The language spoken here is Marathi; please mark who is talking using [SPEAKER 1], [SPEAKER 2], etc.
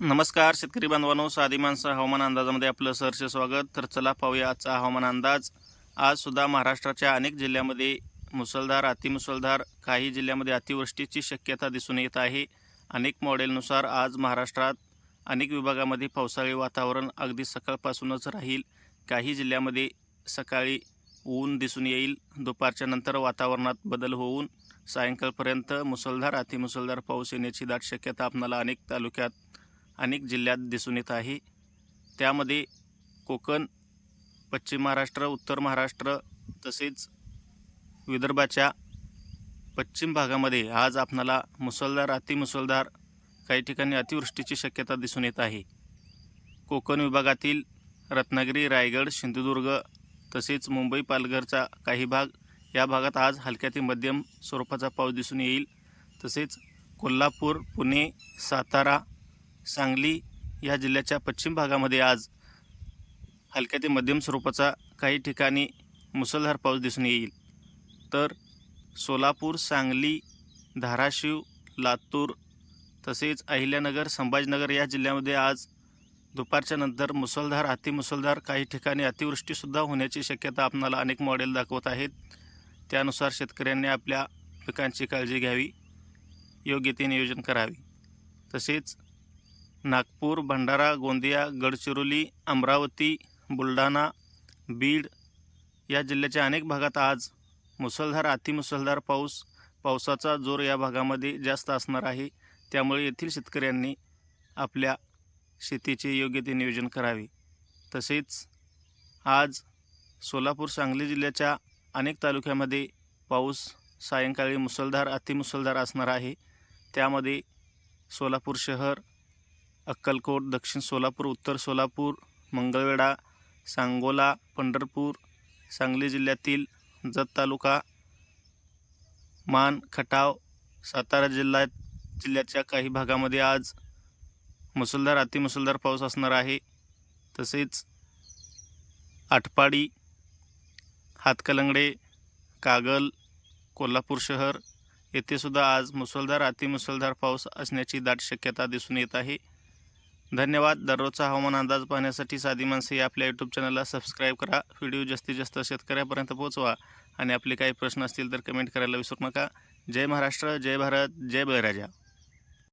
[SPEAKER 1] नमस्कार शेतकरी बांधवांनो. साधी माणसं हवामान अंदाजामध्ये आपलं सहर्ष स्वागत. तर चला पाहूया आजचा हवामान अंदाज. आजसुद्धा महाराष्ट्राच्या अनेक जिल्ह्यामध्ये मुसळधार अतिमुसळधार काही जिल्ह्यामध्ये अतिवृष्टीची शक्यता दिसून येत आहे. अनेक मॉडेलनुसार आज महाराष्ट्रात अनेक विभागामध्ये पावसाळी वातावरण अगदी सकाळपासूनच राहील. काही जिल्ह्यामध्ये सकाळी ऊन दिसून येईल. दुपारच्या नंतर वातावरणात बदल होऊन सायंकाळपर्यंत मुसळधार अतिमुसळधार पाऊस येण्याची दाट शक्यता आपणाला अनेक तालुक्यात अनेक जिल्ह्यात दिसून येत आहे. त्यामध्ये कोकण पश्चिम महाराष्ट्र उत्तर महाराष्ट्र तसेच विदर्भाच्या पश्चिम भागामध्ये आज आपणाला मुसळधार अतिमुसळधार काही ठिकाणी अतिवृष्टीची शक्यता दिसून येत आहे. कोकण विभागातील रत्नागिरी रायगड सिंधुदुर्ग तसेच मुंबई पालघरचा काही भाग या भागात आज हलक्या ते मध्यम स्वरूपाचा पाऊस दिसून येईल. तसेच कोल्हापूर पुणे सातारा सांगली या जिल्ह्याच्या पश्चिम भागामध्ये आज हलक्या ते मध्यम स्वरूपाचा काही ठिकाणी मुसळधार पाऊस दिसून येईल. तर सोलापूर सांगली धाराशिव लातूर तसेच अहिल्यानगर संभाजीनगर या जिल्ह्यामध्ये आज दुपारच्या नंतर मुसळधार अतिमुसळधार काही ठिकाणी अतिवृष्टीसुद्धा होण्याची शक्यता आपणाला अनेक मॉडेल दाखवत आहेत. त्यानुसार शेतकऱ्यांनी आपल्या पिकांची काळजी घ्यावी योग्य ते नियोजन करावे. तसेच नागपूर भंडारा गोंदिया गडचिरोली अमरावती बुलढाणा बीड या जिल्ह्याच्या अनेक भागात आज मुसळधार अतिमुसळधार पाऊस पावसाचा जोर या भागामध्ये जास्त असणार आहे. त्यामुळे येथील शेतकऱ्यांनी आपल्या शेतीचे योग्य ते नियोजन करावे. तसेच आज सोलापूर सांगली जिल्ह्याच्या अनेक तालुक्यामध्ये पाऊस सायंकाळी मुसळधार अतिमुसळधार असणार आहे. त्यामध्ये सोलापूर शहर अक्कलकोट दक्षिण सोलापूर उत्तर सोलापूर मंगळवेढा सांगोला पंढरपूर सांगली जिल्ह्यातील जत तालुका मान खटाव सातारा जिल्ह्यात जिल्ह्याच्या काही भागामध्ये आज मुसळधार अतिमुसळधार पाऊस असणार आहे. तसेच आटपाडी हातकलंगडे कागल कोल्हापूर शहर येथे सुद्धा आज मुसळधार अतिमुसळधार पाऊस असण्याची दाट शक्यता दिसून येत आहे. धन्यवाद. दररोजचा हवामान अंदाज पाहण्यासाठी साधी माणसे या आपल्या यूट्यूब चॅनलला सबस्क्राईब करा. व्हिडिओ जास्तीत जास्त शेतकऱ्यापर्यंत पोहोचवा. आणि आपले काही प्रश्न असतील तर कमेंट करायला विसरू नका. जय महाराष्ट्र जय भारत जय बळराजा.